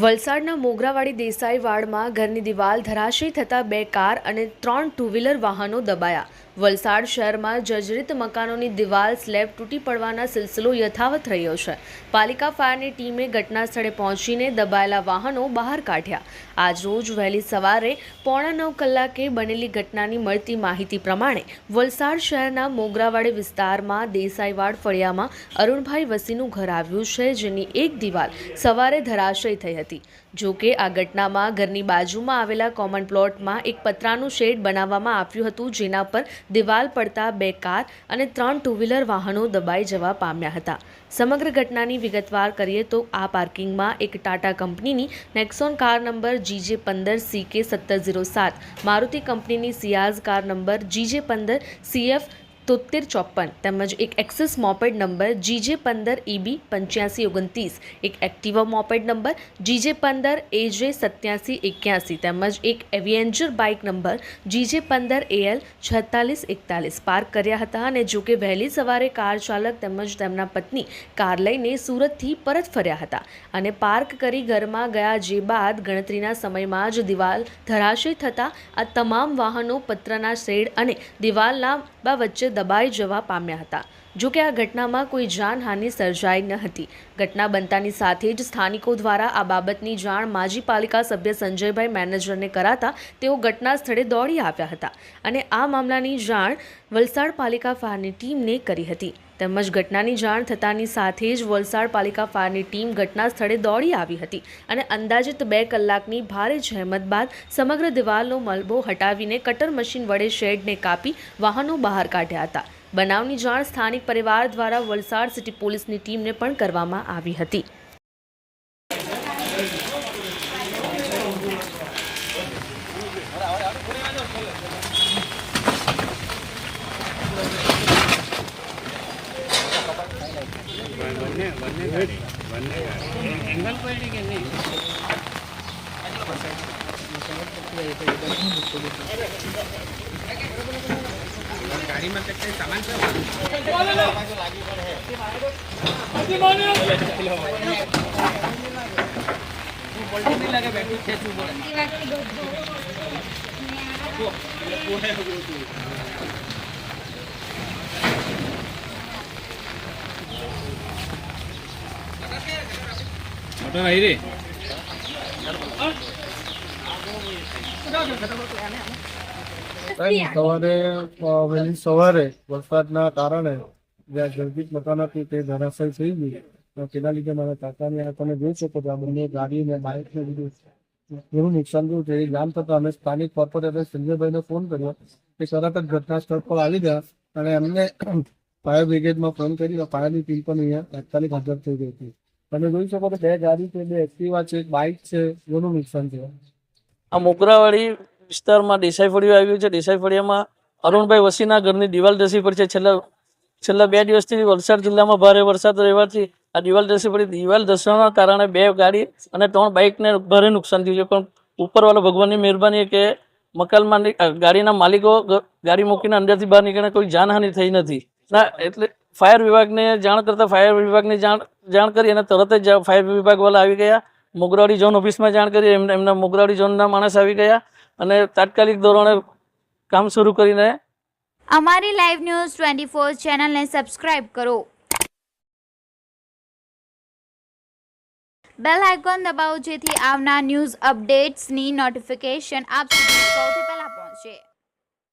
વલસાડના મોગરાવાડી દેસાઈ વાડમાં ઘરની દિવાલ ધરાશયી થતાં બે કાર અને ત્રણ ટુ વ્હીલર વાહનો દબાયા. વલસાડ શહેરમાં જર્જરિત મકાનોની દિવાલ સ્લેબ તૂટી પડવાના સિલસિલો યથાવત રહ્યો છે. પાલિકા ફાયરની ટીમે ઘટના સ્થળે પહોંચીને દબાયેલા વાહનો બહાર કાઢ્યા. આજરોજ વહેલી સવારે પોણા નવ કલાકે બનેલી ઘટનાની મળતી માહિતી પ્રમાણે વલસાડ શહેરના મોગરાવાડી વિસ્તારમાં દેસાઈવાડ ફળિયામાં અરુણભાઈ વસીનું ઘર આવ્યું છે, જેની એક દિવાલ સવારે ધરાશયી થઈ હતી. જો કે, આ ઘટનામાં ઘરની બાજુમાં આવેલા કોમન પ્લોટમાં એક પતરાનું શેડ બનાવવામાં આવ્યું હતું, જેના પર દિવાલ પડતા બે કાર અને ત્રણ ટુ વ્હીલર વાહનો દબાઈ જવા પામ્યા હતા. સમગ્ર ઘટનાની વિગતવાર કરીએ તો આ પાર્કિંગમાં એક ટાટા કંપનીની નેક્સોન કાર નંબર જીજે પંદર સી કે સત્તર ઝીરો સાત, મારુતિ કંપનીની સિયાઝ કાર નંબર જીજે પંદર સીએફ તોતેર ચોપન તેમજ એક એક્સિસ મોપેડ નંબર જીજે પંદર ઈબી પંચ્યાસી ઓગણત્રીસ. એક એક્ટિવા મોપેડ નંબર જીજે પંદર એજે સત્યાસી એક્યાસી. તેમજ એક એવિએન્જર બાઇક નંબર જીજે પંદર એએલ છેતાલીસ એકતાલીસ. પાર્ક કર્યા હતા અને જોકે વહેલી સવારે કાર ચાલક તેમજ તેમના પત્ની કાર લઈને સુરતથી પરત ફર્યા હતા અને પાર્ક કરી ઘરમાં ગયા જે બાદ ગણતરીના સમયમાં જ દિવાલ ધરાશય થતાં આ તમામ વાહનો પત્રના શેડ અને દિવાલના વચ્ચે દબાઈ જવા પામ્યા હતા. જો કે આ ઘટનામાં કોઈ જાનહાનિ સર્જાઈ ન હતી. ઘટના બનતાની સાથે જ સ્થાનિકો દ્વારા આ બાબતની જાણ માજી પાલિકા સભ્ય સંજયભાઈ મેનેજરને કરાતા તેઓ ઘટના સ્થળે દોડી આવ્યા હતા અને આ મામલાની જાણ વલસાડ પાલિકા ફાયરની ટીમને કરી હતી. તેમજ ઘટનાની જાણ થતાની સાથે જ વલસાડ પાલિકા ફાયરની ટીમ ઘટના સ્થળે દોડી આવી હતી અને અંદાજિત બે કલાકની ભારે જહેમત બાદ સમગ્ર દિવાલનો મલબો હટાવીને કટર મશીન વડે શેડને કાપી વાહનો બહાર કાઢ્યા હતા. બનાવની જાણ સ્થાનિક પરિવાર દ્વારા વલસાડ સિટી પોલીસની ટીમને પણ કરવામાં આવી હતી. બંને બંને બંને એંગલ પડી કે નહીં ગાડીમાં કઈ સામાન છે મોટર આવી રે. સવારે વહેલી સવારે વરસાદના કારણે જ્યાં જર્જિત મકાન હતું તે ધરાશય થઈ ગયું. તેના લીધે મારા કાકાને આ તમે જોઈ શકો છો, આ બંને ગાડી અને બાઇક ને બધું. એવું નુકસાન થયું. છે જાણ થતાં અમે સ્થાનિક કોર્પોરેટર સંજયભાઈને ફોન કર્યો. તે તરત જ ઘટના સ્થળ પર આવી ગયા અને એમને ફાયર બ્રિગેડમાં ફોન કરી ફાયરની ટીમ પણ અહીંયા તાત્કાલિક હાજર થઈ ગઈ હતી. તમે જોઈ શકો તો બે ગાડી છે, બે એક્ટિવા છે બાઇક છે. એનું નુકસાન છે આ મોગરાવાડી વિસ્તારમાં દેસાઈ ફળિયું આવ્યું છે. દેસાઈ ફળિયામાં અરુણભાઈ વસીના ઘરની દિવાલ ધસી પડી છે. છેલ્લા છેલ્લા બે દિવસથી વલસાડ જિલ્લામાં ભારે વરસાદ રહેવાથી આ દિવાલ ધસી પડી. દિવાલ ધસવાના કારણે બે ગાડી અને ત્રણ બાઇકને ભારે નુકસાન થયું છે. પણ ઉપરવાળા ભગવાનની મહેરબાની કે મકાનમાં ગાડીના માલિકો ગાડી મૂકીને અંદરથી બહાર નીકળીને કોઈ જાનહાનિ થઈ નથી. ના, એટલે ફાયર વિભાગને જાણ કરતાં ફાયર વિભાગને જાણ જાણ કરી અને તરત જ ફાયર વિભાગવાળા આવી ગયા. મોગરાવાડી ઝોન ઓફિસમાં જાણ કરી. એમના એમના મોગરાવાડી ઝોનના માણસ આવી ગયા. અને તાત્કાલિક ધોરણે કામ શરૂ કરીને અમારી લાઈવ ન્યૂઝ ટ્વેન્ટી ફોર ચેનલને સબસ્ક્રાઇબ કરો. બેલ આઇકોન દબાવો જેથી આવનાર ન્યૂઝ અપડેટ્સની નોટિફિકેશન આપ સુધી સૌથી પહેલા પહોંચે.